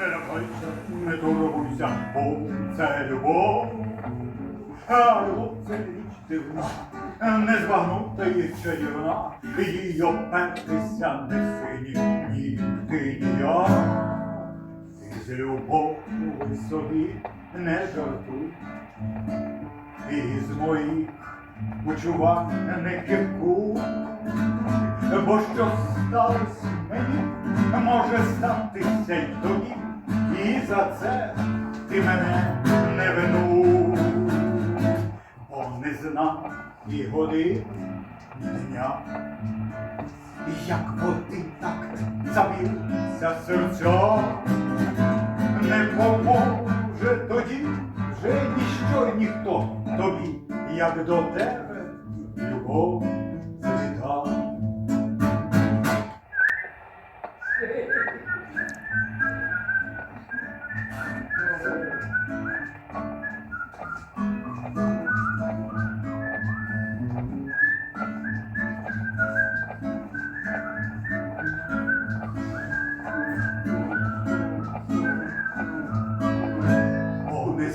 не лякайся, не турбуйся, бо це любов. А любов це річ дивна, не збагнута і чарівна, їй опертися не сині, ні ти, ні я. Ти з любов'ю собі не жартуй, і з моїх почувань не кипку, бо що сталося мені, може статися й тобі, за це ти мене не вину, бо не знав і годин дня. Як води так заб'ються серця, не поможе тоді вже ніщо й ніхто тобі, як до тебе любов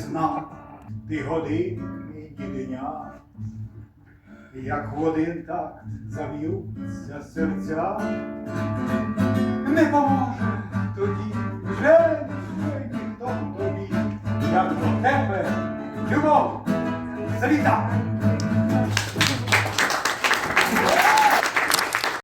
знав ти годин і дня, як в так зав'ються серця, не поможе тоді вже ніхто тобі, як до тебе любов завітав.